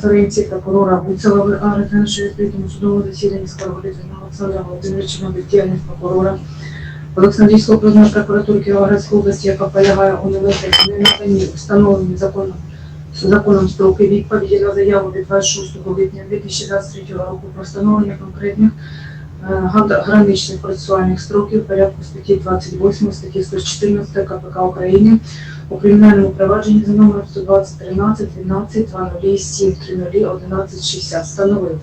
Конференції прокурора Гуцела В.А. Ретенши відкритому судовому засіданні скаргувати Олександра Володимировича на прокурора Олександрійської окружної прокуратури Кіровоградської області, яка полягає у ненаданні встановлені законом законом строки відповіді на заяву від 26 липня 2023 року про встановлення конкретних е, граничних процесуальних строків порядку статті 28 статті 114 КПК України у кримінальному провадженні за номером 120 13 12 207 30 11 60 встановив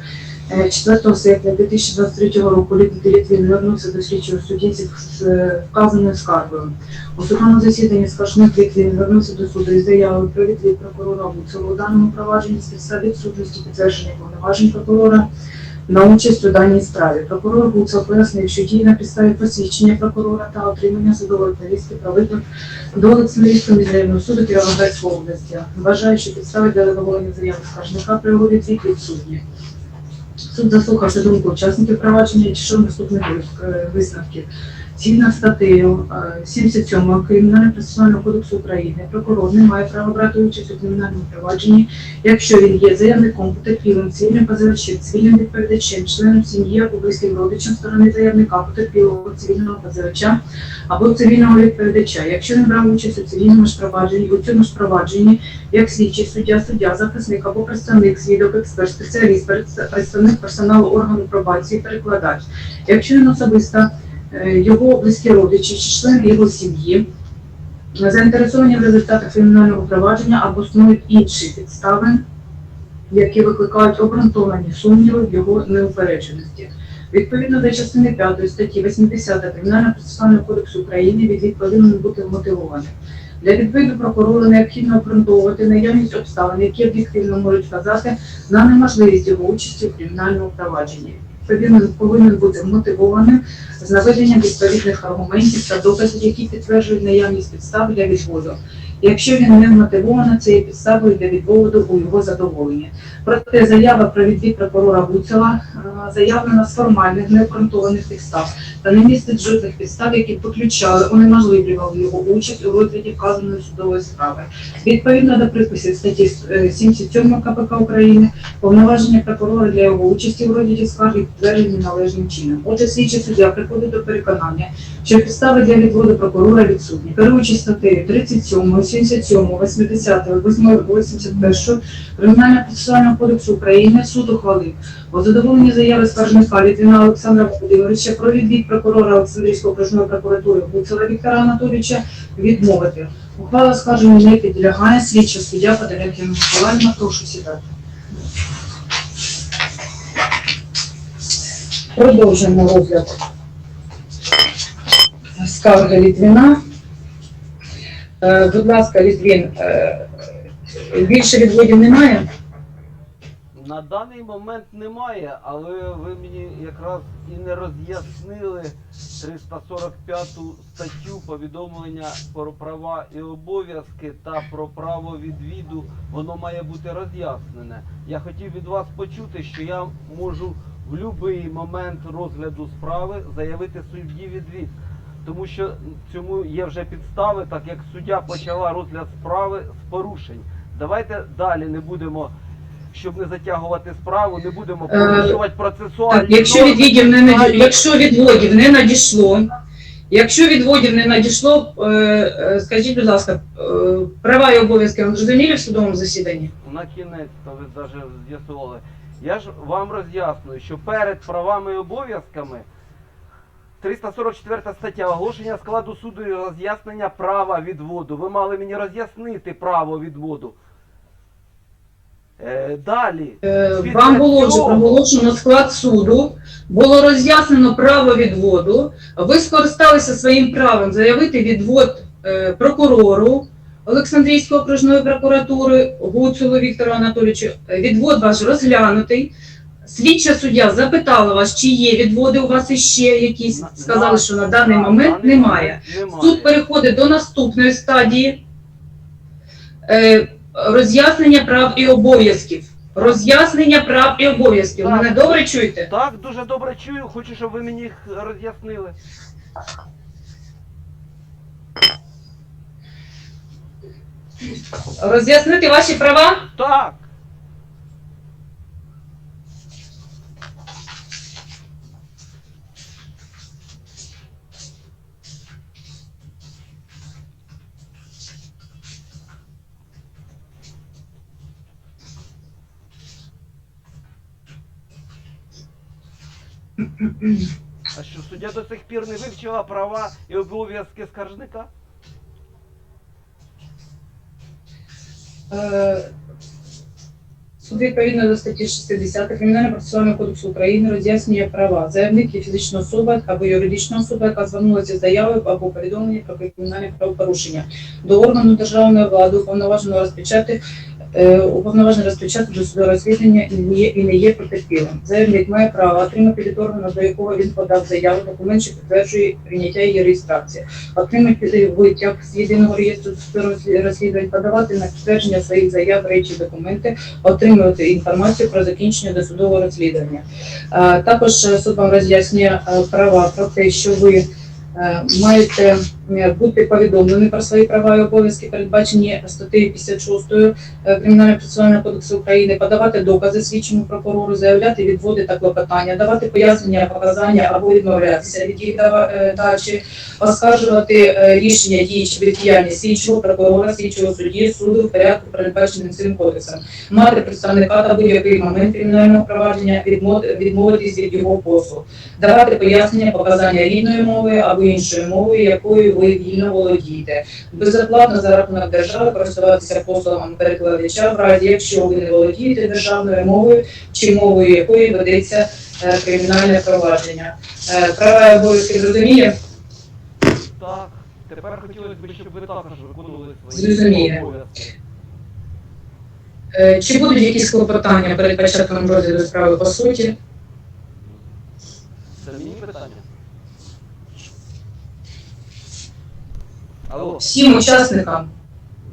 е, 4 серпня 2023 року Літвін Літвін звернувся до слідчого судді з е, вказаною скаргою. У судовому засіданні скаржник Літвін звернувся до суду із заявою про відвід прокурора Гуцулу у даному провадженні з підстав відсутності підтвердження повноважень прокурора на участь у даній справі. Прокурор Гуцов пояснив, що дії на підставі посвідчення прокурора та отримання судової про виклик до Олександрійського міжнародного суду Кіровоградської області. Вважаю, підстави для задоволення заяви скаржника при його відвід відсутні. Суд заслухавши думку учасників провадження і дійшов наступних е, висновків. Згідно статтею е, 77 Кримінального процесуального кодексу України, прокурор не має права брати участь у кримінальному провадженні, якщо він є заявником, потерпілим, цивільним позивачем, цивільним відповідачем, членом сім'ї або близьким родичем сторони заявника, потерпілого, цивільного позивача або цивільного відповідача. Якщо не брав участь у цивільному ж провадженні, у цьому ж провадженні, як слідчий, суддя, суддя, захисник або представник, свідок, експерт, спеціаліст, представ- представник персоналу органу пробації, перекладач. Якщо він особисто е, його близькі родичі чи члени його сім'ї заінтересовані в результатах кримінального провадження або існують інші підстави, які викликають обґрунтовані сумніви в його неупередженості. Відповідно до частини 5 статті 80 Кримінального процесуального кодексу України відвід повинен бути вмотивований. Для відводу прокурору необхідно обґрунтовувати наявність обставин, які об'єктивно можуть вказати на неможливість його участі у кримінальному провадженні. Повинен, повинен бути мотивованим з наведенням відповідних аргументів та доказів, які підтверджують наявність підстав для відводу. Якщо він не вмотивований, це є підставою для відводу у його задоволення. Проте заява про відвід прокурора Гуцела е, заявлена з формальних необґрунтованих підстав та не містить жодних підстав, які виключали, унеможливлювали його участь у розгляді вказаної судової справи. Відповідно до приписів статті е, 77 КПК України, повноваження прокурора для його участі в розгляді скарги підтверджені належним чином. Отже, слідчий суддя приходить до переконання, що підстави для відводу прокурора відсутні. Керуючись статтею 37, 77, 80, 81 Кримінального процесуального кодексу України суд ухвалив у задоволенні заяви скаржника Літвіна Олександра Володимировича про відвід прокурора Олександрійської окружної прокуратури Гуцела Віктора Анатолійовича відмовити. Ухвала скарження не підлягає слідча суддя Подоляк Миколаївна. Прошу сідати. Продовжуємо розгляд скарги Літвіна. Е, Будь ласка, Літвін, е, більше відводів немає? На даний момент немає, але ви мені якраз і не роз'яснили 345 статтю повідомлення про права і обов'язки та про право відвіду. Воно має бути роз'яснене. Я хотів від вас почути, що я можу в будь-який момент розгляду справи заявити судді відвід. Тому що цьому є вже підстави, так як суддя почала розгляд справи з порушень. Давайте далі не будемо, щоб не затягувати справу, не будемо Е, порушувати процесуальні якщо відвідів не наді... Якщо відводів не надійшло, якщо відводів не надійшло, е, е, скажіть, будь ласка, е, права і обов'язки вам зрозумілі в судовому засіданні? На кінець, то ви навіть з'ясували. Я ж вам роз'яснюю, що перед правами і обов'язками 344 стаття оголошення складу суду і роз'яснення права відводу. Ви мали мені роз'яснити право відводу. Е, далі. Е, Вам було вже проголошено склад суду, було роз'яснено право відводу. Ви скористалися своїм правом заявити відвод е, прокурору Олександрійської окружної прокуратури Гуцулу Віктору Анатолійовичу. Відвод ваш розглянутий. Слідча суддя запитала вас, чи є відводи у вас іще якісь. Сказали, що на даний момент немає. Суд переходить до наступної стадії роз'яснення прав і обов'язків. Роз'яснення прав і обов'язків. Так. Мене добре чуєте? Так, дуже добре чую, хочу, щоб ви мені їх роз'яснили. Роз'яснити ваші права? Так. А що суддя до сих пір не вивчила права і обов'язки скаржника? Е, Суд відповідно до статті 60 Кримінального процесуального кодексу України роз'яснює права заявник є фізична особа або юридична особа, яка звернулася з заявою або повідомленням про кримінальне правопорушення до органу державної влади, уповноваженого розпочати уповноважений розпочати досудове розслідування і не є, і не є потерпілим. Заявник має право отримати від органу, до якого він подав заяву, документ, що підтверджує прийняття її реєстрації, отримати витяг з єдиного реєстру розслідувань, подавати на підтвердження своїх заяв, речі, документи, отримувати інформацію про закінчення досудового розслідування. Е, Також е, суд вам роз'яснює е, права про те, що ви е, маєте е, бути повідомлені про свої права і обов'язки, передбачені статтею 56 е, Кримінального процесуального кодексу України, подавати докази слідчому прокурору, заявляти відводи та клопотання, давати пояснення, показання або відмовлятися від їх дава- е, дачі, оскаржувати е, рішення дії чи бездіяльність слідчого прокурора, слідчого судді, суду в порядку, передбаченим цим кодексом, мати представника та будь-який момент кримінального провадження, відмов- відмовитись від його послуг, давати пояснення, показання рідною мовою або іншою мовою, якою ви вільно володієте, безоплатно за рахунок держави користуватися послугами перекладача, в разі якщо ви не володієте державною мовою чи мовою якої ведеться е, кримінальне провадження. Е, Права і обов'язки зрозуміє? Так. Тепер хотілося б, щоб ви також виконували свої обов'язки. Е, Чи будуть якісь клопотання перед початком розгляду справи по суті? Це мені питання. Алло. Всім учасникам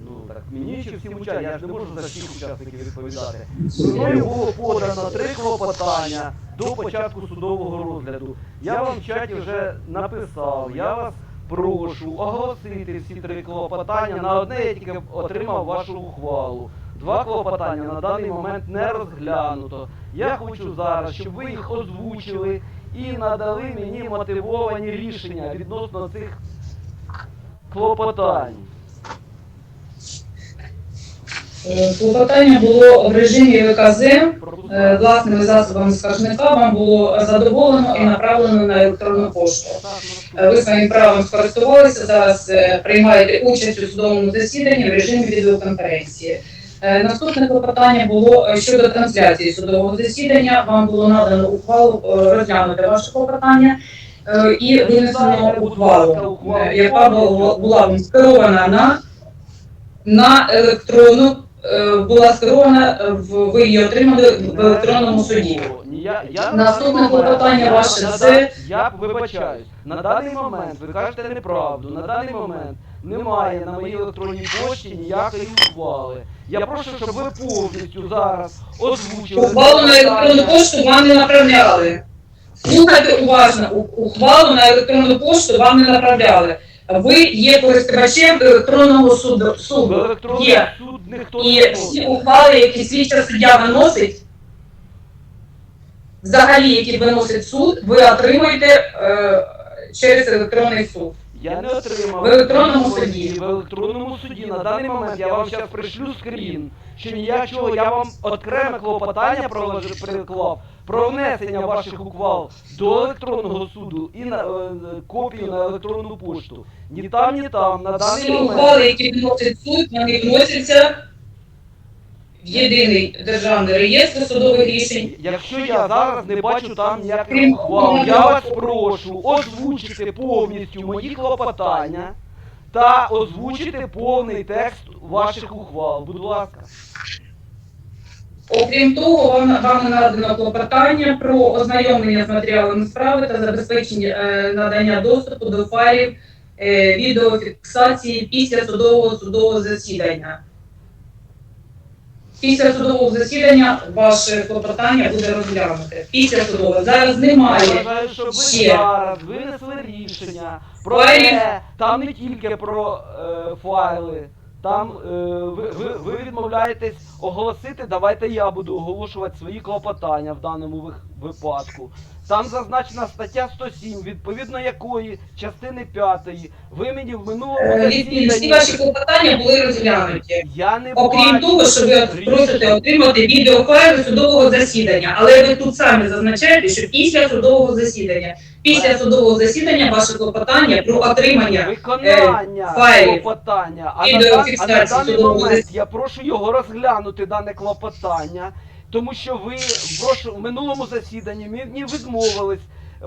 Ну так мені чи всім учасникам? Я ж не можу за всіх учасників відповідати. Мною було подано три клопотання до початку судового розгляду. Я вам в чаті вже написав. Я вас прошу оголосити всі три клопотання. На одне я тільки отримав вашу ухвалу. Два клопотання на даний момент не розглянуто. Я хочу зараз, щоб ви їх озвучили і надали мені мотивовані рішення відносно цих клопотань. Е, клопотання було в режимі ВКЗ. Е, Власними засобами скаржника вам було задоволено і направлено на електронну пошту. Е, Ви своїм правом скористувалися, зараз приймаєте участь у судовому засіданні в режимі відеоконференції. Наступне клопотання було щодо трансляції судового засідання. Вам було надано ухвалу розглянути ваше клопотання і винесено ухвалу, е, яка була скерована на, на електронну, е, була скерована, е, ви її отримали в електронному суді. Ні, я, я Наступне на клопотання ваше це- Я вибачаюсь. На даний момент ви кажете неправду. На даний момент немає на моїй електронній пошті ніякої ухвали. Я прошу, щоб ви повністю зараз озвучили. Ухвалу на електронну пошту вам не направляли. Слухайте уважно, ухвалу на електронну пошту вам не направляли. Ви є користувачем електронного суду. Суду. електронний Є. суд ніхто не І всі ухвали, які слідча суддя виносить, взагалі, які виносить суд, ви отримуєте е, через електронний суд. Я не отримав. В електронному суді. В електронному суді на даний момент я вам зараз пришлю скрін, що ніякого я вам окреме клопотання проложив- приклав про внесення ваших ухвал до електронного суду і на е, копію на електронну пошту. Ні там, ні там, на даний Всі момент. ухвали, які виносить суд, вони вносяться в єдиний державний реєстр судових рішень. Якщо я зараз не бачу там ніяких Крім ухвал, я вас прошу озвучити повністю мої клопотання та озвучити повний текст ваших ухвал. Будь ласка. Окрім того, вам, вам надано клопотання про ознайомлення з матеріалами справи та забезпечення е, надання доступу до файлів е, відеофіксації після судового судового засідання. Після судового засідання ваше клопотання буде розглянуте. Після судового зараз Я немає. вважаю, що ви ще. зараз винесли рішення про Файлів. те, там не тільки про е, файли, там е, ви, ви, ви відмовляєтесь оголосити, давайте я буду оголошувати свої клопотання в даному випадку. Там зазначена стаття 107, відповідно якої частини 5 ви мені в минулому Е, Літвін, всі ваші клопотання були розглянуті. я не Окрім бачу того, що ви просите отримати відеофайли судового засідання, але ви тут самі зазначаєте, що після судового засідання, після судового засідання ваше клопотання про отримання виконання е, файлів, клопотання. А на, а на даний момент засідання. я прошу його розглянути дане клопотання, тому що ви в, минулому засіданні мені відмовились,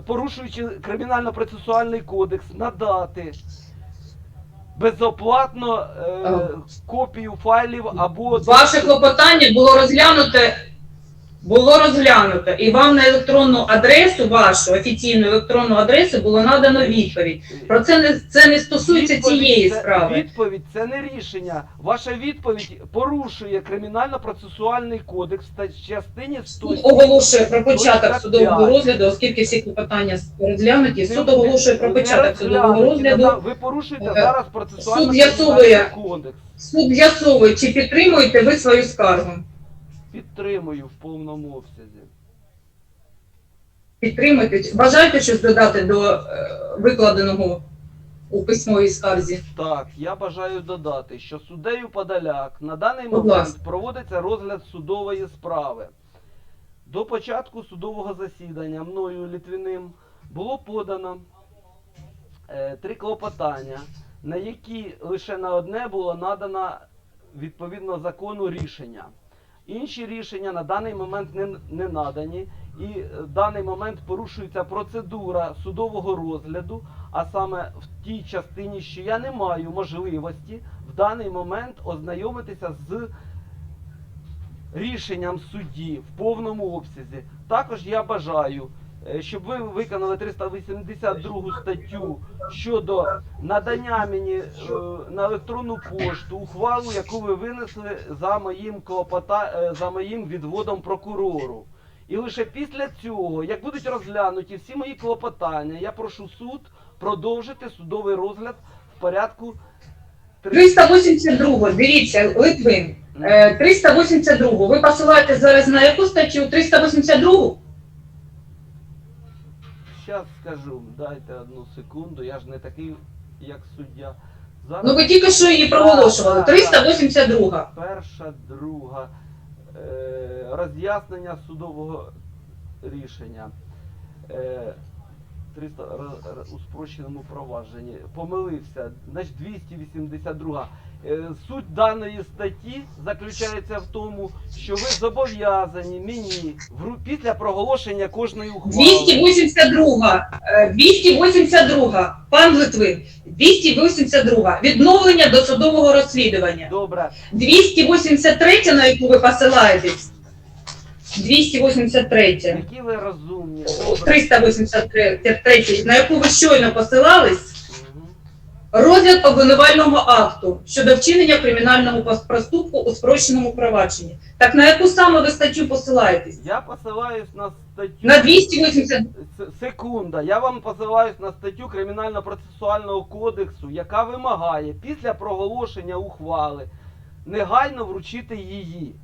порушуючи кримінально-процесуальний кодекс, надати. Безоплатно е, копію файлів або Ваше клопотання було розглянуте, було розглянуто, і вам на електронну адресу, вашу офіційну електронну адресу, було надано відповідь. Про це не це не стосується Відповідь цієї це- справи. Відповідь це не рішення. Ваша відповідь порушує кримінально-процесуальний кодекс та частині 100. Оголошує про початок судового розгляду, оскільки всі клопотання розглянуті. Суд оголошує про початок судового розгляду. Ви порушуєте Е, зараз процесуальний з'ясовує. кодекс. Суд з'ясовує, чи підтримуєте ви свою скаргу. Підтримую в повному обсязі. Підтримуєте. Бажаєте щось додати до е, викладеного у письмовій скарзі? Так, я бажаю додати, що суддею Подоляк на даний Будь момент ласка. проводиться розгляд судової справи. До початку судового засідання мною Літвіним було подано е, три клопотання, на які лише на одне було надано відповідно закону рішення. Інші рішення на даний момент не, не надані, і е, в даний момент порушується процедура судового розгляду, а саме в тій частині, що я не маю можливості в даний момент ознайомитися з рішенням судді в повному обсязі. Також я бажаю, е, щоб ви виконали 382 статтю щодо надання мені е, на електронну пошту ухвалу, яку ви винесли за моїм клопота... е, за моїм відводом прокурору. І лише після цього, як будуть розглянуті всі мої клопотання, я прошу суд продовжити судовий розгляд в порядку 382, дивіться, Литвин. Е, 382. Ви посилаєте зараз на яку статтю? 382? Скажу, дайте одну секунду, я ж не такий, як суддя. Зараз Ну ви тільки що її проголошували. 382. перша, друга е, роз'яснення судового рішення. Е, 300 р- р- у спрощеному провадженні. Помилився. Значить, 282. Е, Суть даної статті заключається в тому, що ви зобов'язані мені в після проголошення кожної ухвали. 282. е, 282. Пан Литвин. 282. Відновлення досудового розслідування. Добре. 283, на яку ви посилаєтесь. 283. Які ви розумні. Добре. 383, на яку ви щойно посилались. Розгляд обвинувального акту щодо вчинення кримінального проступку у спрощеному провадженні. Так на яку саме ви статтю посилаєтесь? Я посилаюсь на статтю. На 280. С- Секунда, я вам посилаюсь на статтю Кримінально-процесуального кодексу, яка вимагає після проголошення ухвали негайно вручити її.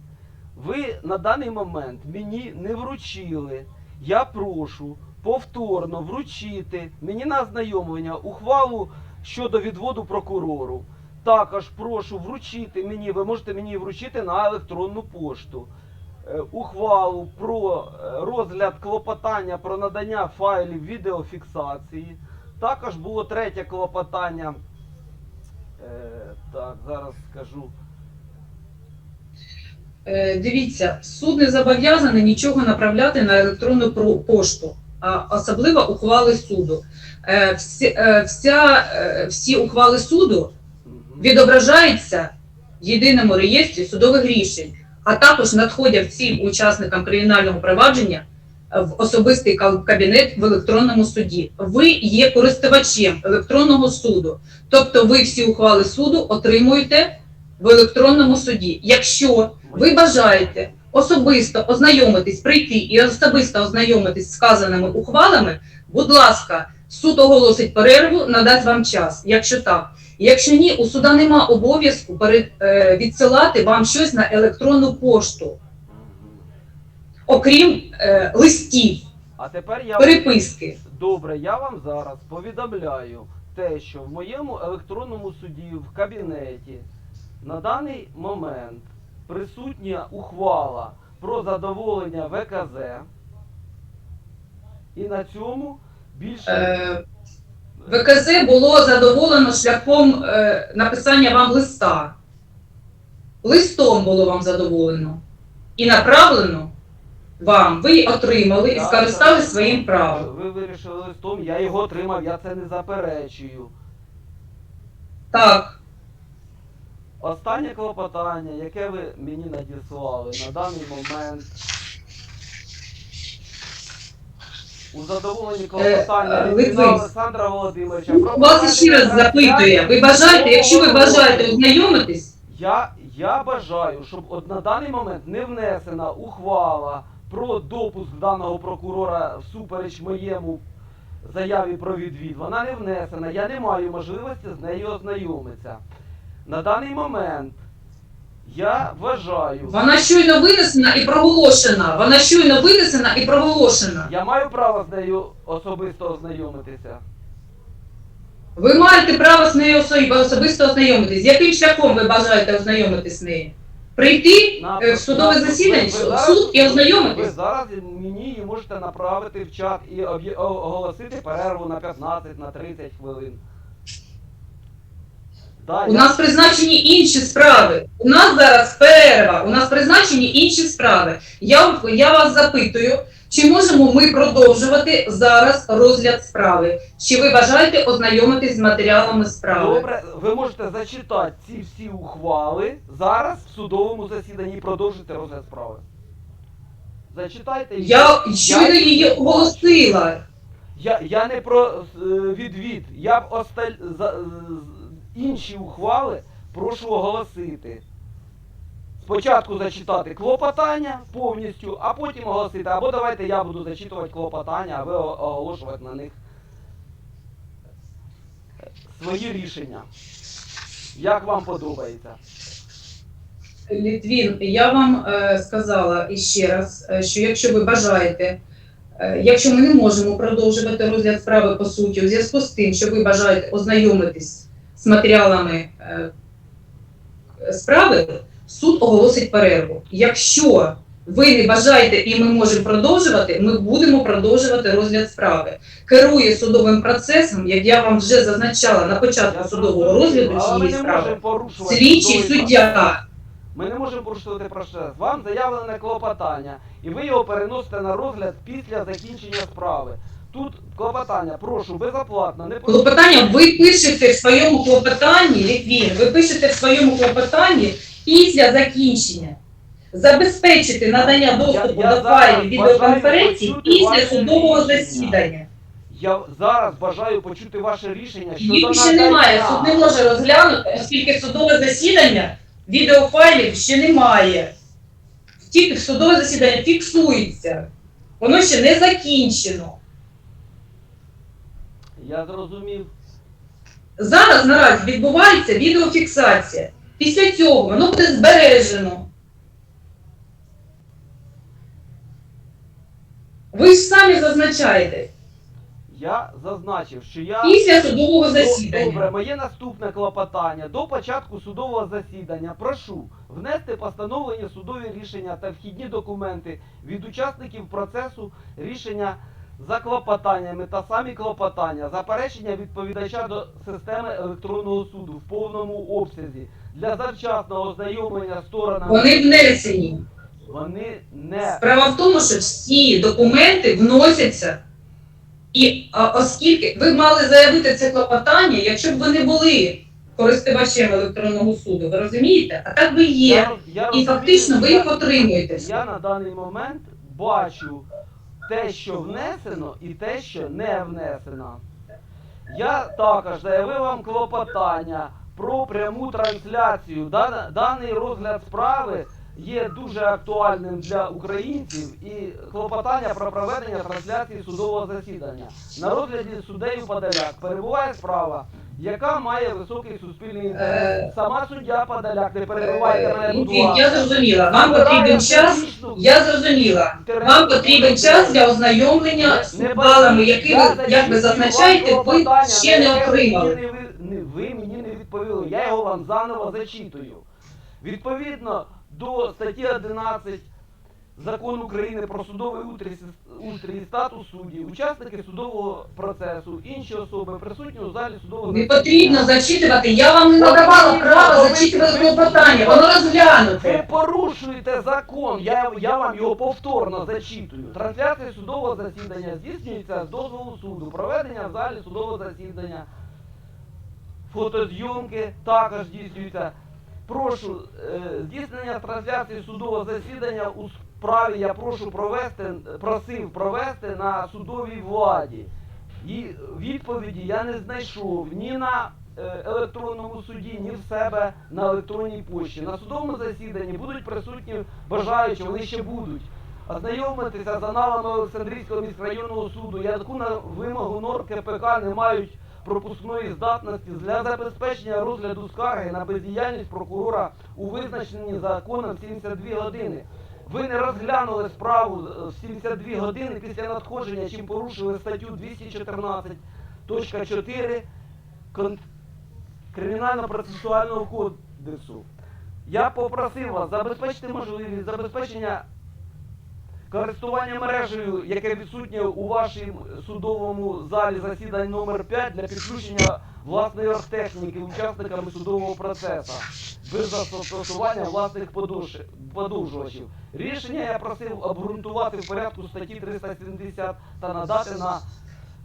Ви на даний момент мені не вручили. Я прошу повторно вручити мені на ознайомлення ухвалу щодо відводу прокурору. Також прошу вручити мені, ви можете мені вручити на електронну пошту е, ухвалу про е, розгляд клопотання про надання файлів відеофіксації. Також було третє клопотання. Е, так, зараз скажу. Е, Дивіться, суд не зобов'язаний нічого направляти на електронну пошту, а особливо ухвали суду. Е, Всі, е, вся, всі ухвали суду відображаються в єдиному реєстрі судових рішень, а також надходять всім учасникам кримінального провадження в особистий кабінет в електронному суді. Ви є користувачем електронного суду, тобто ви всі ухвали суду отримуєте в електронному суді. Якщо ви бажаєте особисто ознайомитись, прийти і особисто ознайомитись з сказаними ухвалами, будь ласка, суд оголосить перерву, надасть вам час. Якщо так. Якщо ні, у суда нема обов'язку е, відсилати вам щось на електронну пошту. Окрім е, листів, А тепер я переписки. добре, я вам зараз повідомляю те, що в моєму електронному суді в кабінеті на даний момент присутня ухвала про задоволення ВКЗ. І на цьому більше Е, ВКЗ було задоволено шляхом е, написання вам листа. Листом було вам задоволено. І направлено вам. Ви отримали і так. своїм правом. Ви вирішили листом, я його отримав, я це не заперечую. Так, Останнє клопотання, яке ви мені надіслали на даний момент. У задоволенні клопотання е, Литвина Олександра Володимировича. про вас ще раз запитує. Ви бажаєте, якщо ви бажаєте ознайомитись, Я, я бажаю, щоб от на даний момент не внесена ухвала про допуск даного прокурора всупереч моєму заяві про відвід. Вона не внесена. Я не маю можливості з нею ознайомитися. На даний момент я вважаю, вона щойно винесена і проголошена. Вона щойно винесена і проголошена. я маю право з нею особисто ознайомитися. Ви маєте право з нею осо- особисто ознайомитись. Яким шляхом ви бажаєте ознайомитись з нею? Прийти На- е, в судове на- засідання, ви- ви в зараз- суд і Ви ознайомитись? зараз мені її можете направити в чат і об'є- о- оголосити перерву на 15, на 30 хвилин. Да, У я- нас призначені інші справи. У нас зараз перерва. У нас призначені інші справи. Я, я вас запитую, чи можемо ми продовжувати зараз розгляд справи? Чи ви бажаєте ознайомитись з матеріалами справи? Добре, ви можете зачитати ці всі ухвали зараз в судовому засіданні і продовжити розгляд справи. Зачитайте їх. Я щойно її оголосила. Я, я не про е, відвід. Я б осталь... за, з- інші ухвали прошу оголосити. Спочатку зачитати клопотання повністю, а потім оголосити. Або давайте я буду зачитувати клопотання, а ви оголошувати на них свої рішення. Як вам подобається? Літвін, я вам е, сказала іще раз, е, що якщо ви бажаєте, е, якщо ми не можемо продовжувати розгляд справи по суті, у зв'язку з тим, що ви бажаєте ознайомитись з матеріалами е, справи, суд оголосить перерву. Якщо ви не бажаєте і ми можемо продовжувати, ми будемо продовжувати розгляд справи. Керує судовим процесом, як я вам вже зазначала на початку судового розгляду цієї справи. Слідчий суддя. Ми не можемо порушувати процес. Вам заявлене клопотання, і ви його переносите на розгляд після закінчення справи. Тут клопотання, прошу, безоплатно, не. Клопотання ви пишете в своєму клопотанні, Літвін, ви пишете в своєму клопотанні після закінчення. Забезпечити надання доступу Я- я до файлів відеоконференції після судового засідання. Я зараз бажаю почути ваше рішення щодо Їх ще немає, суд не може розглянути, оскільки судове засідання, відеофайлів ще немає. Тільки судове засідання фіксується. Воно ще не закінчено. Я зрозумів. Зараз наразі відбувається відеофіксація. Після цього воно буде збережено. Ви ж самі зазначаєте, Я зазначив, що я після судового засідання. Добре, моє наступне клопотання. До початку судового засідання прошу внести постановлені судові рішення та вхідні документи від учасників процесу рішення за клопотаннями та самі клопотання, заперечення відповідача до системи електронного суду в повному обсязі для завчасного ознайомлення сторонами. Вони внесені. Вони не Справа в тому, що всі документи вносяться. І а, оскільки ви мали заявити це клопотання, якщо б ви не були користувачем електронного суду, ви розумієте? А так ви є. Я- я І розумію, фактично ви їх отримуєте. Я на даний момент бачу те, що внесено, і те, що не внесено. Я також заявив вам клопотання про пряму трансляцію. Даний розгляд справи є дуже актуальним для українців і клопотання про проведення трансляції судового засідання. На розгляді суддею Подоляк перебуває справа, яка має високий суспільний інтерес. Е, Сама суддя Подоляк, не перебивайте мене, будь ласка. я зрозуміла. Вам потрібен час. Я зрозуміла. Вам потрібен час для ознайомлення з балами, які ви, як ви зазначаєте, ви ще не отримали. Ви мені не відповіли, я його вам заново зачитую. Відповідно до статті 11 Закону України про судовий устрій і статус суддів, учасники судового процесу, інші особи присутні у залі судового Не потрібно зачитувати. Я вам не надавала права зачитувати клопотання. Воно розглянуте. Ви порушуєте закон, я, я вам його повторно зачитую. Трансляція судового засідання здійснюється з дозволу суду. Проведення в залі судового засідання. Фотозйомки також здійснюються. Прошу, е, здійснення трансляції судового засідання у справі я прошу провести, просив провести на судовій владі. І відповіді я не знайшов ні на е, електронному суді, ні в себе на електронній пошті. На судовому засіданні будуть присутні бажаючі, вони ще будуть. Ознайомитися з аналами Олександрійського міськрайонного суду, яку на вимогу норм КПК не мають пропускної здатності для забезпечення розгляду скарги на бездіяльність прокурора у визначенні законом 72 години. Ви не розглянули справу е, в 72 години після надходження, чим порушили статтю 214.4 кон- Кримінально-процесуального кодексу. Я попросив вас забезпечити можливість забезпечення користування мережею, яке відсутнє у вашому судовому залі засідань номер 5 для підключення власної оргтехніки учасниками судового процесу без застосування власних подовжувачів. Рішення я просив обґрунтувати в порядку статті 370 та надати на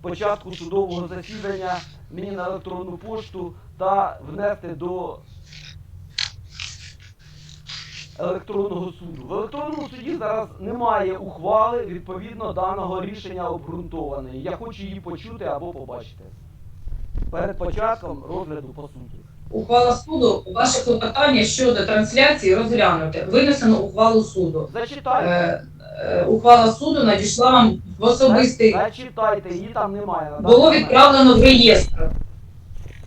початку судового засідання мені на електронну пошту та внести до електронного суду. В електронному суді зараз немає ухвали відповідно даного рішення обґрунтованої. Я хочу її почути або побачити. Перед початком розгляду по суті. Ухвала суду, ваше клопотання щодо трансляції розглянуте. Винесено ухвалу суду. Зачитайте. Е, е, ухвала суду надійшла вам в особистий. Зачитайте, її там немає. Було відправлено в реєстр.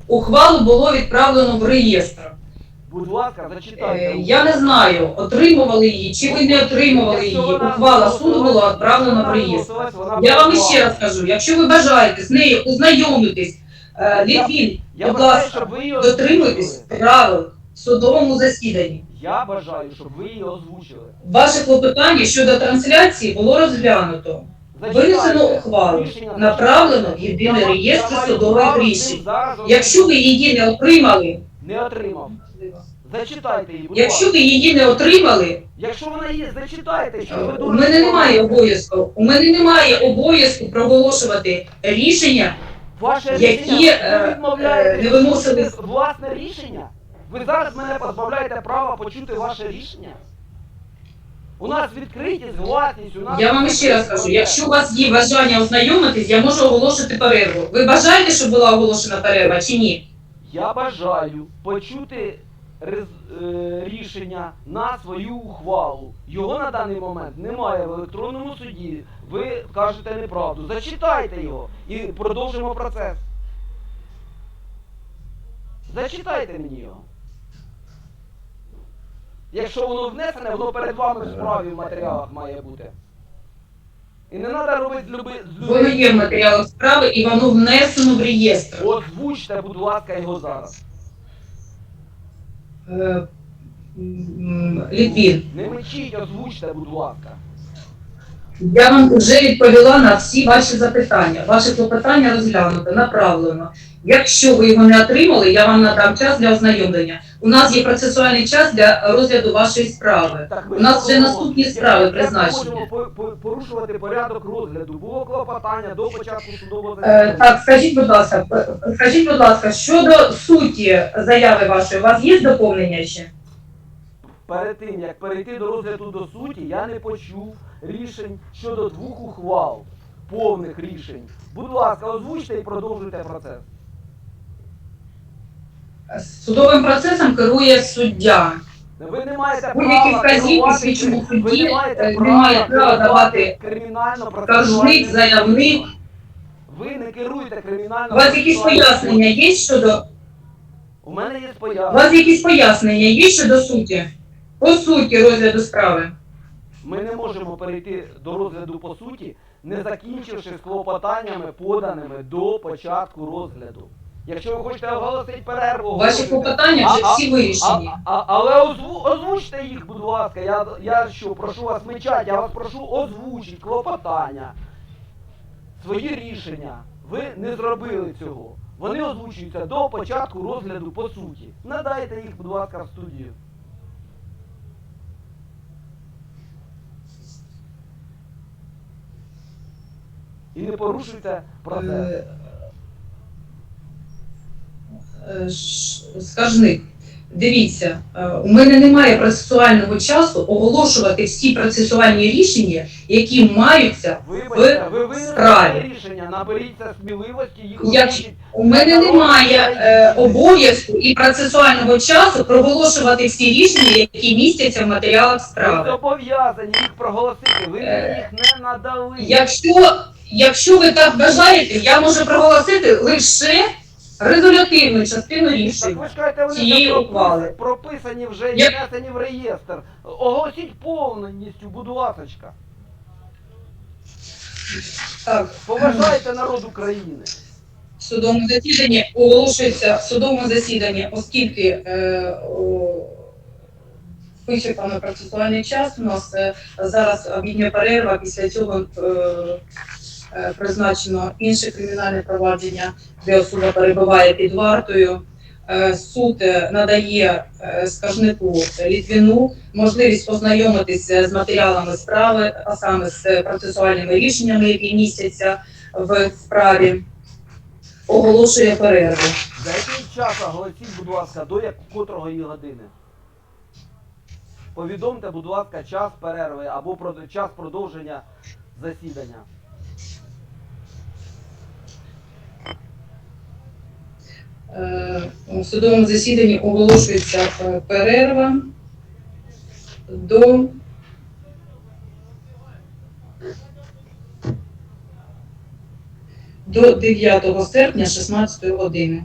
Ухвалу було відправлено в реєстр. Будь ласка, зачитайте. Е, Я не знаю, отримували її чи ви не отримували її. Ухвала суду була відправлена в реєстр. Я вам ще раз кажу, якщо ви бажаєте з нею ознайомитись, е, Літвін, будь ласка, дотримуйтесь правил в судовому засіданні. Я бажаю, щоб ви її озвучили. Ваше клопотання щодо трансляції було розглянуто. Винесено ухвалу, направлено в єдиний реєстр судових рішень. Якщо ви її не отримали, не отримав. Зачитайте її, будь якщо ви її не отримали, Якщо вона є, зачитайте, що ви у мене немає обов'язку. У мене немає обов'язку проголошувати рішення. Ваше які, рішення, е, ви відмовляєте е, не виносили- власне рішення. Ви зараз мене позбавляєте права почути ваше рішення. У нас відкритість, власність, у нас... Я вам ще раз кажу, якщо у вас є бажання ознайомитись, я можу оголошити перерву. Ви бажаєте, щоб була оголошена перерва чи ні? Я бажаю почути е, рішення на свою ухвалу. Його на даний момент немає в електронному суді. Ви кажете неправду. Зачитайте його і продовжимо процес. Зачитайте мені його. Якщо воно внесене, воно перед вами в справі в матеріалах має бути. І не треба робити з люби... з Воно є в матеріалах справи і воно внесено в реєстр. Озвучте, будь ласка, його зараз. Е, Літвін, Не мечіть, озвучте, будь ласка. Я вам вже відповіла на всі ваші запитання. Ваше клопотання розглянуто, направлено. Якщо ви його не отримали, я вам надам час для ознайомлення. У нас є процесуальний час для розгляду вашої справи. Так, ми У нас вже наступні справи Як ми призначені. по- по- порушувати порядок розгляду. Було клопотання до початку судового Е, засідання. так, скажіть, будь ласка, п- скажіть, будь ласка, щодо суті заяви вашої, у вас є доповнення ще? Перед тим, як перейти до розгляду до суті, я не почув рішень щодо двох ухвал, повних рішень. Будь ласка, озвучте і продовжуйте процес. Судовим процесом керує суддя. Ви не маєте права керувати ви не маєте е, права давати кримінально скаржник, заявник. Ви не керуєте кримінально. У вас якісь пояснення є щодо У мене є у вас якісь пояснення є щодо суті? По суті розгляду справи. Ми не можемо перейти до розгляду по суті, не закінчивши з клопотаннями, поданими до початку розгляду. Якщо ви хочете оголосити перерву, Ваші клопотання вже всі вирішені. А, а, але озву, озвучте їх, будь ласка. Я, я що, прошу вас мечать, я вас прошу озвучити клопотання, свої рішення. Ви не зробили цього. Вони озвучуються до початку розгляду по суті. Надайте їх, будь ласка, в студію. І не порушуйте процес. Е, е, ш- Скажник, дивіться, е, у мене немає процесуального часу оголошувати всі процесуальні рішення, які маються. Вибачте, ви справі. рішення, наберіться сміливості їх У мене немає е, обов'язку і процесуального часу проголошувати всі рішення, які містяться в матеріалах справи. Ви зобов'язані їх проголосити, ви мені Е, їх не надали. Якщо, якщо ви так бажаєте, я можу проголосити лише резолютивну частину Так ви ж кажете, вони цієї ухвали. прописані вже і Я- внесені в реєстр. Оголосіть повністю, будь ласочка. Так, Поважайте народ України. в судовому засіданні оголошується в судовому засіданні, оскільки е, о, вичерпано процесуальний час. У нас е, зараз обідня перерва, після цього е, призначено інше кримінальне провадження, де особа перебуває під вартою. Е, Суд е, надає е, скаржнику Літвіну можливість познайомитися з матеріалами справи, а саме з процесуальними рішеннями, які містяться в справі. Оголошує перерву. За який час оголосіть, будь ласка, до котрого години? Повідомте, будь ласка, час перерви або час продовження засідання. Е, У судовому засіданні оголошується е, перерва до до 9 серпня 16 години.